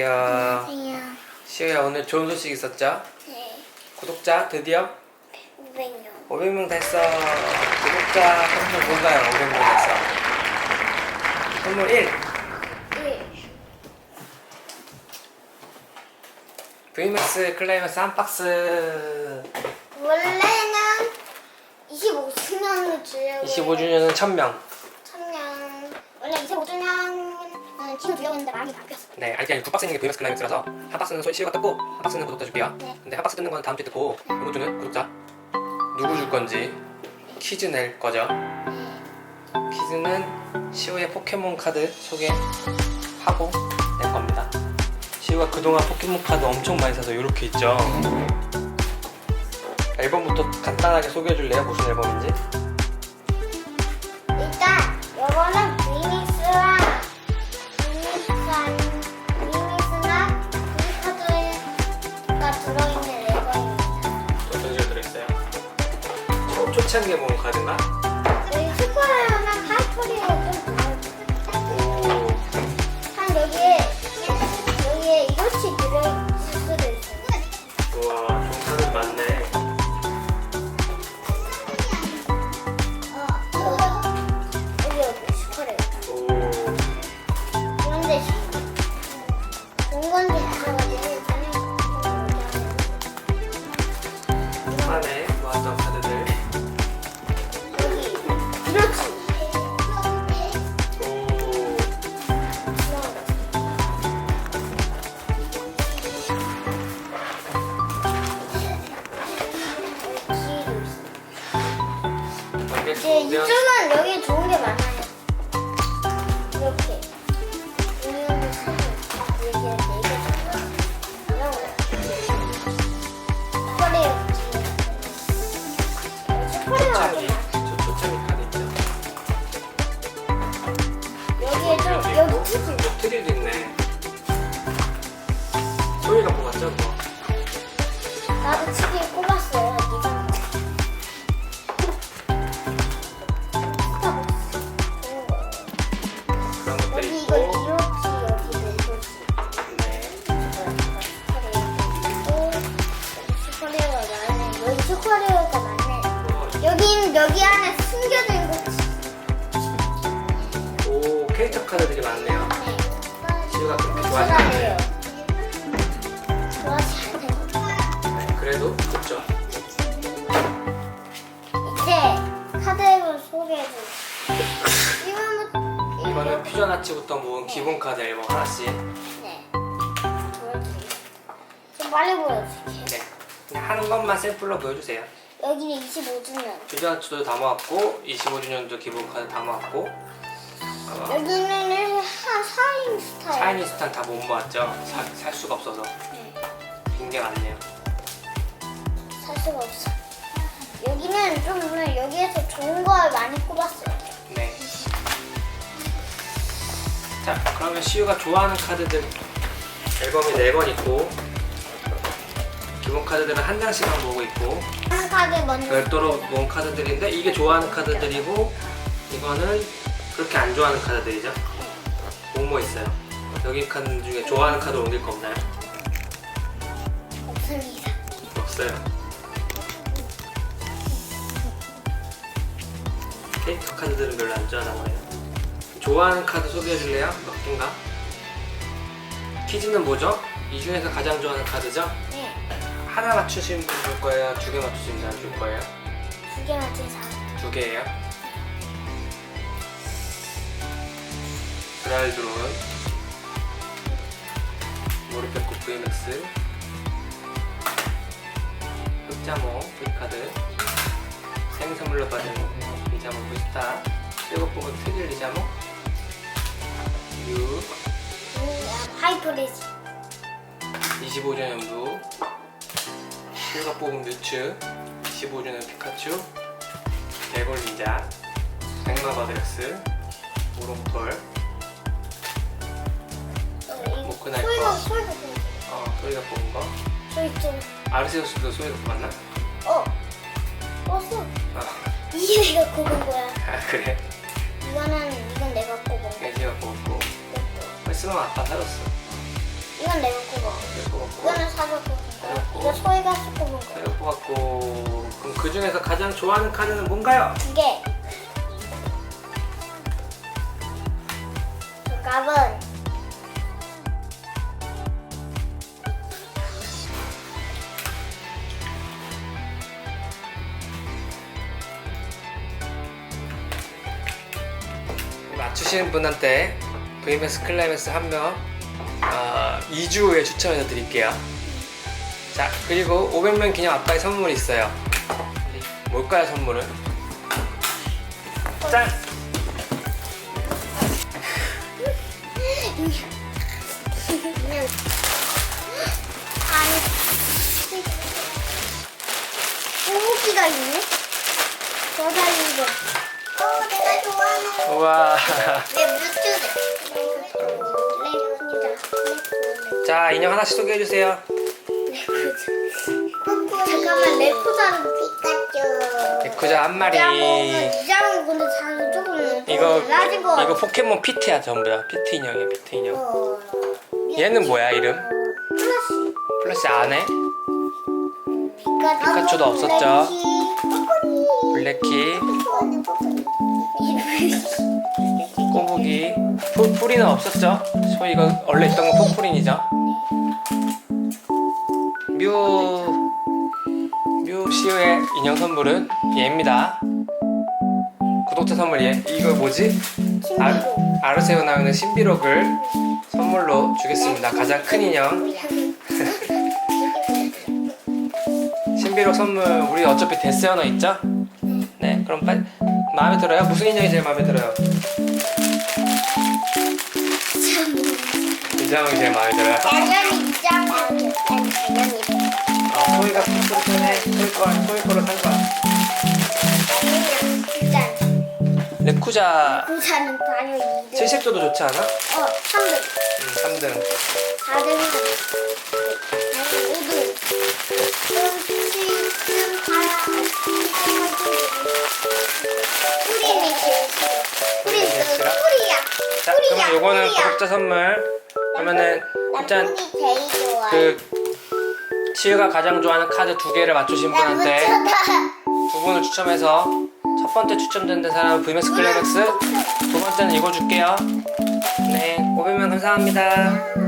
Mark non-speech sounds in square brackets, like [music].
야, 안녕하세요. 시우야 오늘 좋은 소식 있었죠? 네, 구독자 드디어 500명. 500명 됐어. 구독자 선물 뭔가요? 500명 됐어. 선물 1. 1. VMAX 클라이맥스 한 박스. 원래는 25주년을 주려고 25주년은 1000명. 천년. 원래 25주년은 주려고 했는데 많이 바뀌었어. 네, 아니 그냥 두 박스 있는 게 VMAX 클라이맥스라서 한 박스는 소희 시우가 뜯고 한 박스는 구독자 줄게요. 네. 근데 한 박스 뜯는 건 다음 주에 뜯고 이번 주는 구독자 누구 줄 건지 퀴즈 낼 거죠. 퀴즈는 시우의 포켓몬 카드 소개하고 낼 겁니다. 시우가 그동안 포켓몬 카드 엄청 많이 사서 이렇게 있죠. 앨범부터 간단하게 소개해 줄래요? 무슨 앨범인지? 일단 이거는 모은 카드인가? 여기 슈퍼레어나 파이프리어 좀. 오, 한 여기에 여기에 이것이 들어있을 수도 있어요. 우와, 카드 많네. 여기 여기 슈퍼레어. 오, 그런데 공건지 들어가지고 그냥 안에 모았 이제 보면 이쪽은 여기 좋은 게 많아 이거는 이거는 퓨전 아치부터 모은 기본 카드 앨범 하나씩. 네. 보여드릴게요. 좀 빨리 보여줄게요. 네. 그냥 하는 것만 샘플로 보여주세요. 여기는 25주년. 퓨전 아치도 다 모았고, 25주년도 기본 카드 다 모았고, 어, 여기는 한 사인 스타일. 차이니 스탄 다 못 모았죠. 사, 살 수가 없어서. 네. 빈게 많네요. 살 수가 없어. 여기는 좀 오늘 여기에서 좋은 걸 많이 꼽았어요. 자, 그러면 시우가 좋아하는 카드들 앨범이 4번 있고 기본 카드들은 한 장씩만 모으고 있고 한 카드 먼저. 별도로 모은 카드들인데 이게 좋아하는 카드들이고 이거는 그렇게 안 좋아하는 카드들이죠. 뭐뭐 있어요? 여기 카드 중에 좋아하는 카드 옮길 거 없나요? 없습니다. 없어요. 캐릭터 카드들은 별로 안 좋아하나 봐요. 좋아하는 카드 소개해 줄래요? 몇 개인가? 퀴즈는 뭐죠? 이 중에서 가장 좋아하는 카드죠? 네. 하나 맞추시면 줄 거예요? 두 개 맞추시면 사람 줄 거예요? 두 개 맞힌 사람. 두 개예요? 그랄 드론 모르페코 VMX 흑자몽 흑카드 생선물로 받은 이자몽 부스타 실버포그 트릴 이자몽 유. 하이프레시. 25년 연두 실각 뽑은 뮤츠. 25전의 피카츄. 대골 닌자. 백마바드렉스. 오롱털. 어, 모크나이퍼. 소리가 소리가 어 소리가 뽑은 거. 소리죠 아르세우스도 소리가 뽑았나? 어. 뽑았어. 아. 이게 내가 뽑은 거야. 아 그래? 이거는 이건 내가 뽑은 거야. 네, 내가 뽑은 쓰면 아빠 사줬어 이건 내가 꼽아. 내 뽑았고 이거는 거. 이거 소희가 뽑은 거. 내가 뽑았고 그럼 그 중에서 가장 좋아하는 카드는 뭔가요? 두 개. 정답은 맞추시는 분한테 VMS 클라이맥스 한명 어, 2주 후에 추첨해서 드릴게요. 자 그리고 500명 기념 아빠의 선물이 있어요. 뭘까요 선물은? 짠! 꼬부기가 있네. 더 달린 거. 어, 내가 좋아하는 우와 내 뮤즈래. 레프자. 자 인형 하나씩 소개해 주세요. 잠깐만 레프자는 피카츄. 에쿠자 한 마리 이장은 근데 잘 조금 이거 낮은 거. 이거 포켓몬 피트야 전부 다 피트 인형이야 피트 인형. 어. 얘는 뭐야 이름? 플러시. 플러스 안에 피카츄. 피카츄 도 없었죠. 블랙키. 블랙키. 꼬부기 푸, 뿌리는 없었죠? 소 이거 원래 있던 건 푸푸린이죠 뮤 뮤시우의 인형 선물은 얘입니다 구독자 선물 얘 이거 뭐지? 아. 아르세오 나오는 신비록을 선물로 주겠습니다 가장 큰 인형 [laughs] 신비록 선물 우리 어차피 데스어너 있죠? 네 그럼 빨리 마음에 들어요? 무슨 인형이 제일 마음에 들어요? 이장이 제일 마음에 들어요 당연히 이장. 난 당연히. 어, 소희가 푸푸를 전에 소희 거 소희 거로 산 거야 당연히 일단 레쿠자 부자는 당연히 2등. 70도도 좋지 않아? 어, 3등. 음, 3등 4등은 당연히 5등. 그럼 7등 싫어? 뿌리야. 자 뿌리야, 그러면 요거는 뿌리야. 구독자 선물 그러면은 난 일단 뿌리 제일 좋아해. 그 치유가 가장 좋아하는 카드 두 개를 맞추신 나 분한테. 두 분을 추첨해서 첫 번째 추첨된 사람은 VMS 클래렉스 두 번째는 이거 줄게요 네 500명 감사합니다